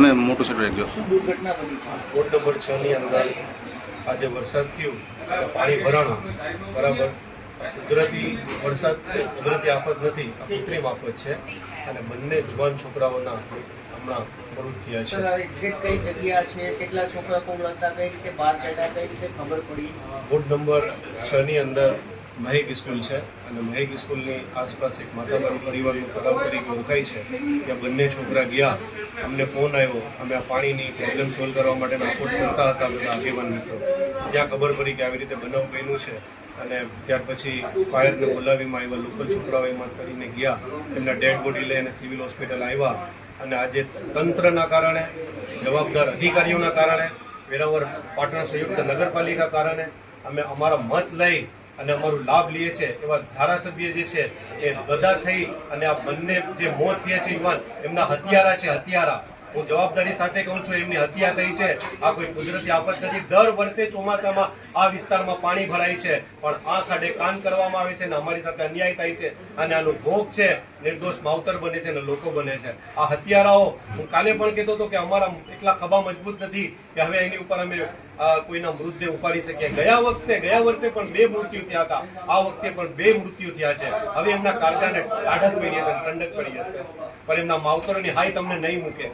અને મોટું સેટ રાખજો શું દુર્ઘટના વોર્ડ નંબર છ ની અંદર આજે વરસાદ થયું. પાણી ભરાણું. બરાબર. કુદરતી વરસાદ કુદરતી આફત નથી આ કૃત્રિમ આફત છે. અને બંને જુવાન છોકરાઓના હમણાં મૃત થયા છે. એક્ઝેક્ટ કઈ જગ્યા છે? કેટલા છોકરા કોણ હતા કઈ રીતે? બહાર કાઢ્યા કઈ રીતે? ખબર પડી? વોર્ડ નંબર છ ની અંદર મહેક સ્કૂલ છે. અને મહેક સ્કૂલની આસપાસ એક માતાબારી પરિવારનું તળાવ તરીકે ઓળખાય છે. ત્યાં બંને છોકરા ગયા. અમને ફોન આવ્યો. અમે આ પાણીની પ્રોબ્લેમ સોલ્વ કરવા માટેના એફર્ટ્સ કરતા હતા બધા આગેવાન મિત્રો. ત્યાં ખબર પડી કે આવી રીતે બનાવ બન્યું છે. અને ત્યાર પછી ફાયરને બોલાવીમાં આવ્યા. લોકલ છોકરાઓ એમાં કરીને ગયા. એમના ડેડ બોડી લઈને સિવિલ હોસ્પિટલ આવ્યા. અને આજે તંત્રના કારણે, જવાબદાર અધિકારીઓના કારણે વેરાવર પાટણ સંયુક્ત નગરપાલિકા કારણે અમે અમારા મત લઈ અને અમારું લાભ લઈએ છે એવા ધારાસભ્ય જે છે એ બધા થઈ અને આ બંને જે મોત થયા છે યુવાન, એમના હત્યારા છે, હત્યારા. હું જવાબદારી સાથે કહું છું, એમની હત્યા થઈ છે. આ કોઈ કુદરતી આફત નથી. દર વર્ષે ચોમાસામાં આ વિસ્તારમાં પાણી ભરાય છે, પણ આ ખાડે કાન કરવામાં આવે છે અને અમારી સાથે અન્યાય થાય છે. અને આનો ભોગ છે, નિર્દોષ માવતર બને છે અને લોકો બને છે. આ હત્યારાઓ, હું કાલે પણ કહેતો હતો કે અમારા એટલા ખભા મજબૂત નથી કે હવે એની ઉપર અમે કોઈના મૃતદેહ ઉપાડી શકીએ ગયા વખતે, ગયા વર્ષે પણ બે મૃત્યુ થયા હતા. આ વખતે પણ બે મૃત્યુ થયા છે. હવે એમના કાળજાને ટાઢક પડી છે ઠંડક પડી જશે પણ એમના માવતરોની હાઈ તમને નહીં મૂકે.